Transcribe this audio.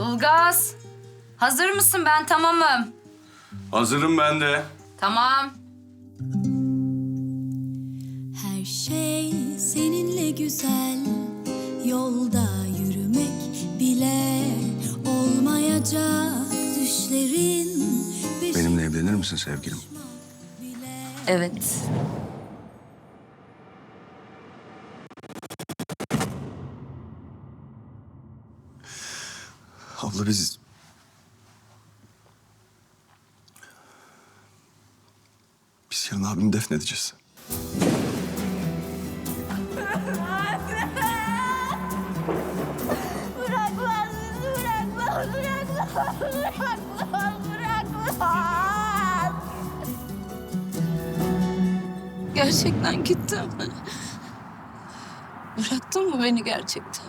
Ilgaz. Hazır mısın? Ben tamamım. Hazırım ben de. Tamam. Her şey seninle güzel Yolda yürümek bile Olmayacak düşlerin Benimle evlenir misin sevgilim? Evet. Abla biz... Biz yarın abimi defnedeceğiz. Gerçekten gittin mi? Bıraktın mı beni gerçekten?